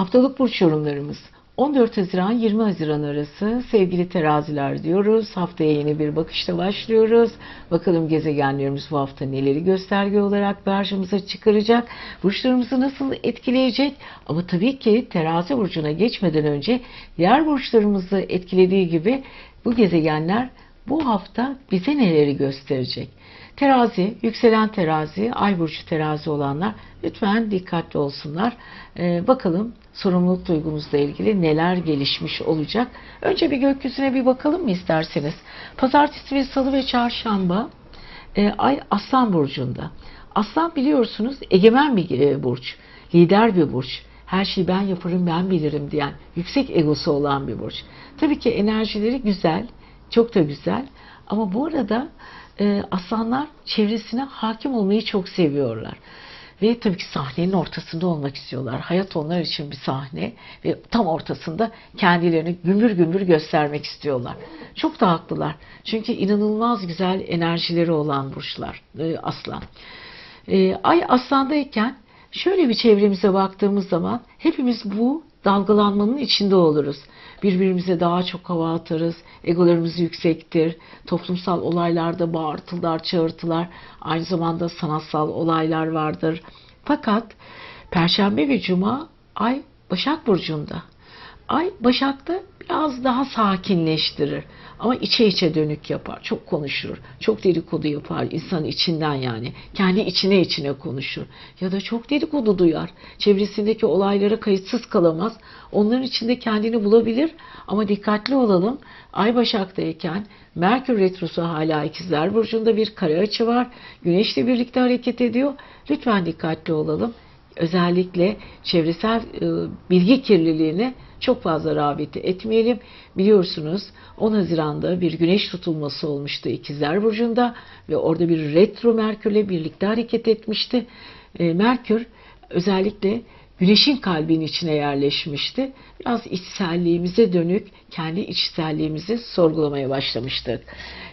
Haftalık burç yorumlarımız 14 Haziran 20 Haziran arası sevgili teraziler diyoruz. Haftaya yeni bir bakışla başlıyoruz. Bakalım gezegenlerimiz bu hafta neleri gösterge olarak karşımıza çıkaracak. Burçlarımızı nasıl etkileyecek? Ama tabii ki terazi burcuna geçmeden önce diğer burçlarımızı etkilediği gibi bu gezegenler bu hafta bize neleri gösterecek? Terazi, yükselen terazi, ay burcu terazi olanlar lütfen dikkatli olsunlar. Ee, bakalım sorumluluk duygumuzla ilgili neler gelişmiş olacak. Önce bir gökyüzüne bir bakalım mı isterseniz? Pazartesi ve salı ve çarşamba e, ay aslan burcunda. Aslan biliyorsunuz egemen bir e, burç, lider bir burç. Her şeyi ben yaparım, ben bilirim diyen, yüksek egosu olan bir burç. Tabii ki enerjileri güzel, çok da güzel. Ama bu arada e, aslanlar çevresine hakim olmayı çok seviyorlar. Ve tabii ki sahnenin ortasında olmak istiyorlar. Hayat onlar için bir sahne ve tam ortasında kendilerini gümbür gümbür göstermek istiyorlar. Çok da haklılar. Çünkü inanılmaz güzel enerjileri olan burçlar e, aslan. E, ay aslandayken şöyle bir çevremize baktığımız zaman hepimiz bu dalgalanmanın içinde oluruz. Birbirimize daha çok hava atarız, egolarımız yüksektir, toplumsal olaylarda bağırtılar, çağırtılar, aynı zamanda sanatsal olaylar vardır. Fakat Perşembe ve Cuma ay Başak Burcu'nda. Ay Başak'ta biraz daha sakinleştirir. Ama içe içe dönük yapar. Çok konuşur. Çok dedikodu yapar. insan içinden yani. Kendi içine içine konuşur. Ya da çok dedikodu duyar. Çevresindeki olaylara kayıtsız kalamaz. Onların içinde kendini bulabilir. Ama dikkatli olalım. Ay Başak'tayken Merkür Retrosu hala ikizler Burcu'nda bir kare açı var. Güneş'le birlikte hareket ediyor. Lütfen dikkatli olalım özellikle çevresel e, bilgi kirliliğine çok fazla rağbet etmeyelim. Biliyorsunuz 10 Haziran'da bir güneş tutulması olmuştu İkizler Burcu'nda ve orada bir retro Merkürle birlikte hareket etmişti. E, Merkür özellikle güneşin kalbinin içine yerleşmişti. Biraz içselliğimize dönük kendi içselliğimizi sorgulamaya başlamıştık.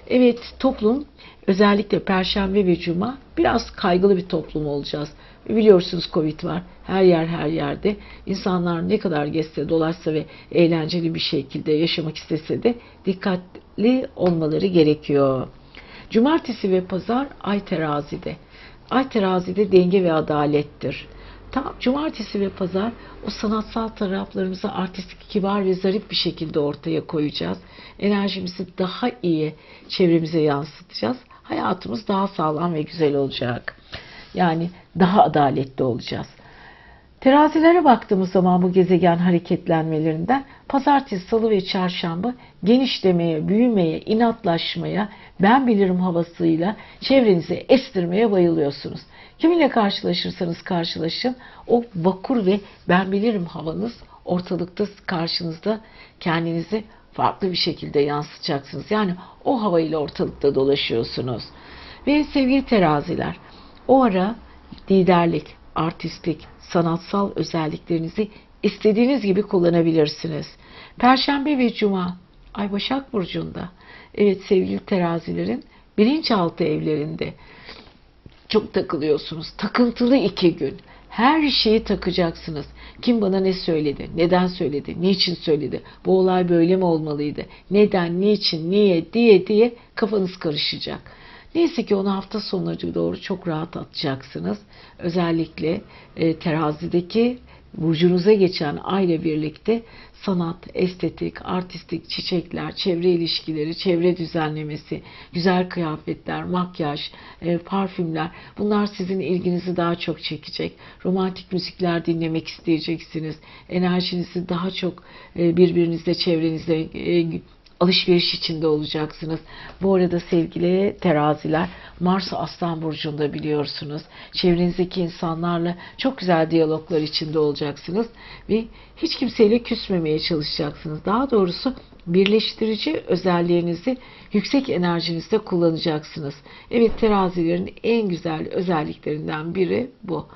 Evet toplum özellikle Perşembe ve Cuma biraz kaygılı bir toplum olacağız. Biliyorsunuz Covid var. Her yer her yerde. İnsanlar ne kadar gezse, dolaşsa ve eğlenceli bir şekilde yaşamak istese de dikkatli olmaları gerekiyor. Cumartesi ve pazar ay terazide. Ay terazide denge ve adalettir. Tam cumartesi ve pazar o sanatsal taraflarımızı artistik, kibar ve zarif bir şekilde ortaya koyacağız. Enerjimizi daha iyi çevremize yansıtacağız. Hayatımız daha sağlam ve güzel olacak. Yani daha adaletli olacağız. Terazilere baktığımız zaman bu gezegen hareketlenmelerinden pazartesi, salı ve çarşamba genişlemeye, büyümeye, inatlaşmaya, ben bilirim havasıyla çevrenizi estirmeye bayılıyorsunuz. Kiminle karşılaşırsanız karşılaşın o vakur ve ben bilirim havanız ortalıkta karşınızda kendinizi farklı bir şekilde yansıtacaksınız. Yani o havayla ortalıkta dolaşıyorsunuz. Ve sevgili teraziler o ara liderlik, artistlik, sanatsal özelliklerinizi istediğiniz gibi kullanabilirsiniz. Perşembe ve Cuma Ay Başak Burcu'nda evet sevgili terazilerin bilinçaltı evlerinde çok takılıyorsunuz. Takıntılı iki gün. Her şeyi takacaksınız. Kim bana ne söyledi? Neden söyledi? Niçin söyledi? Bu olay böyle mi olmalıydı? Neden, niçin, niye diye diye kafanız karışacak. Neyse ki onu hafta sonları doğru çok rahat atacaksınız. Özellikle e, terazideki burcunuza geçen ayla birlikte sanat, estetik, artistik, çiçekler, çevre ilişkileri, çevre düzenlemesi, güzel kıyafetler, makyaj, e, parfümler bunlar sizin ilginizi daha çok çekecek. Romantik müzikler dinlemek isteyeceksiniz. Enerjinizi daha çok e, birbirinizle, çevrenizle e, alışveriş içinde olacaksınız. Bu arada sevgili teraziler Mars Aslan Burcu'nda biliyorsunuz. Çevrenizdeki insanlarla çok güzel diyaloglar içinde olacaksınız ve hiç kimseyle küsmemeye çalışacaksınız. Daha doğrusu birleştirici özelliğinizi yüksek enerjinizde kullanacaksınız. Evet terazilerin en güzel özelliklerinden biri bu.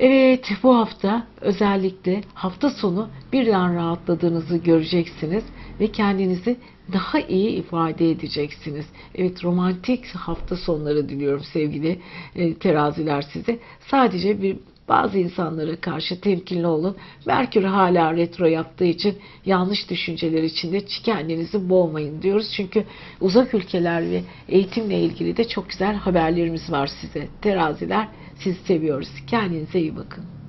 Evet bu hafta özellikle hafta sonu birden rahatladığınızı göreceksiniz ve kendinizi daha iyi ifade edeceksiniz. Evet romantik hafta sonları diliyorum sevgili e, teraziler size. Sadece bir Bazı insanlara karşı temkinli olun. Merkür hala retro yaptığı için yanlış düşünceler içinde kendinizi boğmayın diyoruz. Çünkü uzak ülkeler ve eğitimle ilgili de çok güzel haberlerimiz var size. Teraziler sizi seviyoruz. Kendinize iyi bakın.